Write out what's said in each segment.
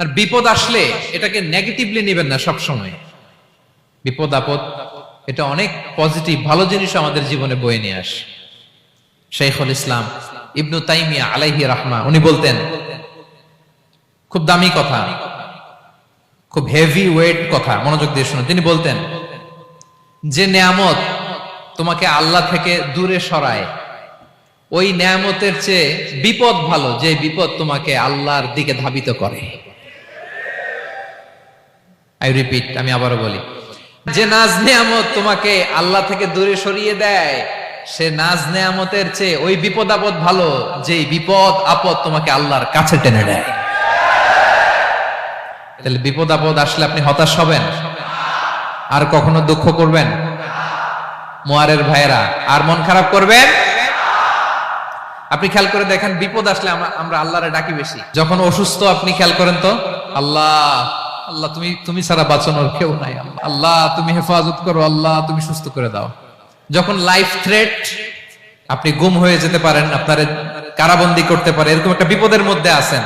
আর বিপদ আসলে এটাকে নেগেটিভলি নেবেন না সব সময় বিপদ, আপদ, এটা অনেক পজিটিভ ভালো জিনিস আমাদের জীবনে বয়ে নিয়ে আসে। শেখুল ইসলাম ইবনু তাইমিয়া আলাইহি রাহমা উনি বলতেন, খুব দামি কথা, খুব হেভি ওয়েট কথা, মনোযোগ দিয়ে শুনুন। তিনি বলতেন, যে নেয়ামত তোমাকে আল্লাহ থেকে দূরে সরায়, ওই নেয়ামতের চেয়ে বিপদ ভালো, যে বিপদ তোমাকে আল্লাহর দিকে ধাবিত করে। আই রিপিট আমি আবারও বলি। যে নাজ নেয়ামত তোমাকে আল্লাহ থেকে দূরে সরিয়ে দেয়, সে নাজ নেয়ামতের চেয়ে ওই বিপদ আপদ ভালো যে বিপদ আপদ তোমাকে আল্লাহর কাছে টেনে দেয়। তাহলে বিপদ আপদ আসলে আপনি হতাশ হবেন, আর কখনো দুঃখ করবেন। মোয়ারের ভাইয়েরা, আর মন খারাপ করবেন? আপনি খেয়াল করে দেখেন, বিপদ আসলে আমরা আমরা আল্লাহরে ডাকি বেশি। যখন অসুস্থ, আপনি খেয়াল করেন তো? আল্লাহ আল্লাহ, তুমি তুমি ছাড়া বাঁচানোর কেউ নাই আল্লাহ। আল্লাহ, তুমি হেফাজত করো, আল্লাহ, তুমি সুস্থ করে দাও। যখন লাইফ থ্রেট আপনি গুম হয়ে যেতে পারেন, আপনার কারাবন্দি করতে পারে, এরকম একটা বিপদের মধ্যে আছেন,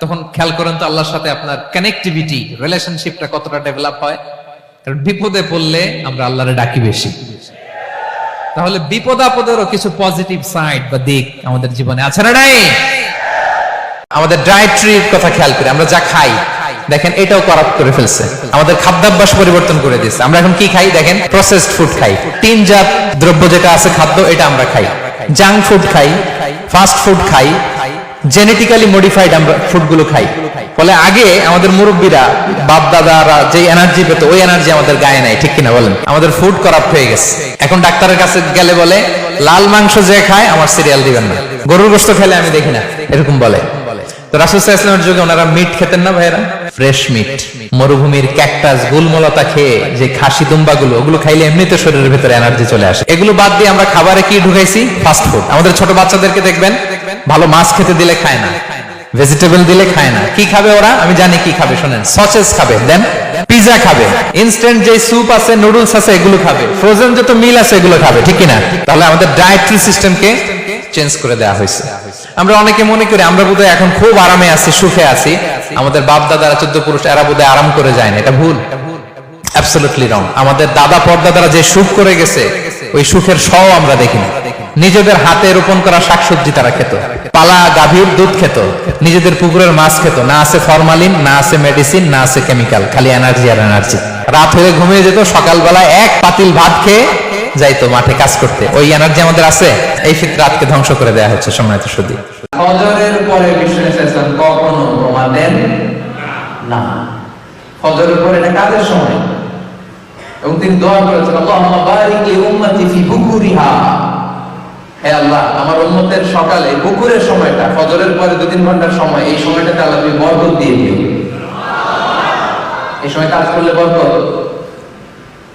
তখন খেয়াল করেন তো আল্লাহর সাথে আপনার কানেক্টিভিটি রিলেশনশিপটা কতটা ডেভেলপ হয়। কারণ বিপদে পড়লে আমরা আল্লাহরে ডাকি বেশি। তাহলে বিপদ আপদেরও কিছু পজিটিভ সাইড বা দিক আমাদের জীবনে আছে না নাই? আমাদের ডায়েট্রির কথা খেয়াল করি, আমরা যা খাই দেখেন, এটাও করাপ্ট করে ফেলছে। আমাদের খাদ্যাভ্যাস পরিবর্তন করে দিচ্ছে আমরা এখন কি খাই? দেখেন প্রসেসড ফুড খাই। টিনজাত দ্রব্য যেটা আছে, খাদ্য, এটা আমরা খাই। জাঙ্ক ফুড খাই ফাস্ট ফুড খাই জেনেটিক্যালি মডিফাইড আমরা ফুডগুলো খাই। ফলে আগে আমাদের মুরব্বীরা বাপ দাদারা যে এনার্জি পেত, ওই এনার্জি আমাদের গায়ে নাই, ঠিক কিনা বলেন? আমাদের ফুড করাপ্ট হয়ে গেছে। এখন ডাক্তারের কাছে গেলে বলে, লাল মাংস যে খায়, আমার সিরিয়াল দিবেন না। গরুর গোস্ত খেলে আমি দেখি না। এরকম বলে। তো রাসুল ইসলামের যুগে ওনারা মিট খেতেন না ভাইয়েরা? ফ্রেশ মিট, মরুভূমির ক্যাকটাস, গুলমলতা খেয়ে যে খাসি দুম্বা গুলো ওগুলো খাইলে এমনিতে শরীরের ভেতরে এনার্জি চলে আসে। এগুলো বাদ দিয়ে আমরা খাবারে কি ঢুকাইছি? ফাস্ট আমাদের ছোট বাচ্চাদেরকে দেখবেন, ভালো মাছ খেতে দিলে খায় না ভেজিটেবল দিলে খায় না। কি খাবে ওরা? আমি জানি কি খাবে, শোনেন। সসেস খাবে দেন পিজা খাবে। ইনস্ট্যান্ট যে স্যুপ আছে নুডলস আছে, এগুলো খাবে। ফ্রোজেন যত মিল আছে, এগুলো খাবে, ঠিক না তাহলে আমাদের ডায়েটরি সিস্টেমকে চেঞ্জ করে দেওয়া হয়েছে। আমরা অনেকে মনে করি, আমরা বোধহয় এখন খুব আরামে আছি, সুখে আছি। আমাদের বাপ দাদারা চোদ্দ পুরুষ, এরা বোধহয় আরাম করে যায় না, এটা ভুল। অ্যাবসলুটলি রং আমাদের দাদা পরদাদারা যে সুখ করে গেছে, ওই সুখের সহ আমরা দেখি না। নিজেদের হাতে রোপণ করা শাকসবজি তারা খেত। পালা গাভীর দুধ খেত। নিজেদের পুকুরের মাছ খেত। না আছে ফরমালিন, না আছে মেডিসিন, না আছে কেমিক্যাল, খালি এনার্জি আর এনার্জি। রাত হয়ে ঘুমিয়ে যেত সকালবেলা এক পাতিল ভাত খেয়ে যাইতো মাঠে কাজ করতে। ওই এনার্জি আমাদের আছে, এই ফিতরাতকে ধ্বংস করে দেয়া হচ্ছে সম্মানিত সুদী। ফজরের পরে ইসলাম কখনো ঘুমাতেন না। ফজরের পরে এটা কাজের সময়। এবং তিনি দোয়া করেছেন, আল্লাহুম্মা বারিক লি উম্মতি ফি বুকুরিহা। হে আল্লাহ, আমার উম্মতের সকালে বুকুরের সময়টা, ফজরের পরে দু তিন ঘণ্টার সময়, এই সময়টাতে আল্লাহ তুমি বরকত দিয়ে দিও। এই সময় কাজ করলে বরকত?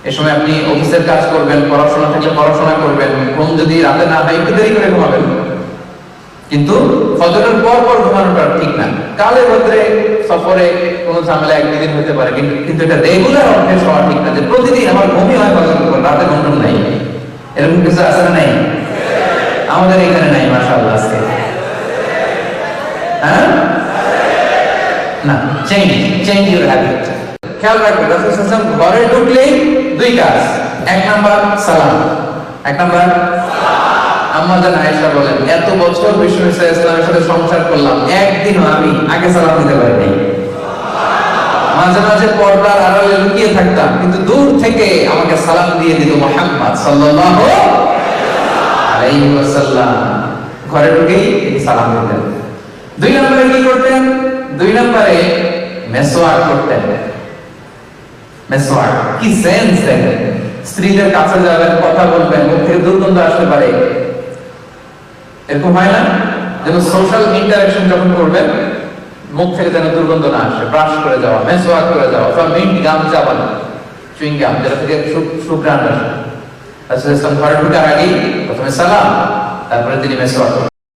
এই সময় আপনি অফিসের কাজ করবেন, পড়াশোনা থেকে পড়াশোনা করবেন, ঘুম যদি রাতে না হয়, একটু দেরি করে ঘুমাবেন। কিন্তু ফজরের পর পর ঘুমানোটা ঠিক না। কালে ভদ্রে সফরে কোনো ঝামেলা একদিন হতে পারে, কিন্তু কিন্তু এটা রেগুলার অভ্যেস হওয়া ঠিক না যে প্রতিদিন আমার ঘুমই হয় ফজরের পর, রাতে ঘুম নাই। এরকম কিছু আছে না নাই? আমাদের এখানে নাই, মাশাআল্লাহ, আজকে। হ্যাঁ? না চেঞ্জ চেঞ্জ ইউর হ্যাবিট খেয়াল রাখবেন, রাসূল সাল্লাল্লাহু আলাইহি ওয়াসাল্লাম ঘরে ঢুকলেই দুই কাজ। এক নাম্বার সালাম। এক নাম্বার আয়েশা বলেন, এত বছর ইসা ইসলামের সাথে সংসার করলাম, একদিনও আমি আগে সালাম দিতে পারিনি। মাঝে মাঝে পর্দার আড়ালে লুকিয়ে থাকতাম, কিন্তু দূর থেকে আমাকে সালাম দিয়ে দিত মোহাম্মদ সাল্লাল্লাহু আলাইহি ওয়াসাল্লাম। ঘরে ঢুকেই সালাম দিতেন। দুই নম্বরে কি করতেন? দুই নম্বরে মেসোয়াক করতেন। মেসোয়াক কি সেন্স দেখেন স্ত্রীদের কাছে যাবেন কথা বলবেন, মুখ দুর্গন্ধ আসতে পারে। এরকম হয় না? যেন সোশ্যাল ইন্টারাকশন যখন করবেন, মুখ থেকে যেন দুর্গন্ধ না আসে। ব্রাশ করে যাওয়া মেসোয়াক করে যাওয়া অথবা মিন্ট গাম চাবানো চুইং যেটা থেকে আসে। রাসূল ইসলাম ঘরে ঢোকার আগেই প্রথমে সালাম, তারপরে তিনি মেসোয়াক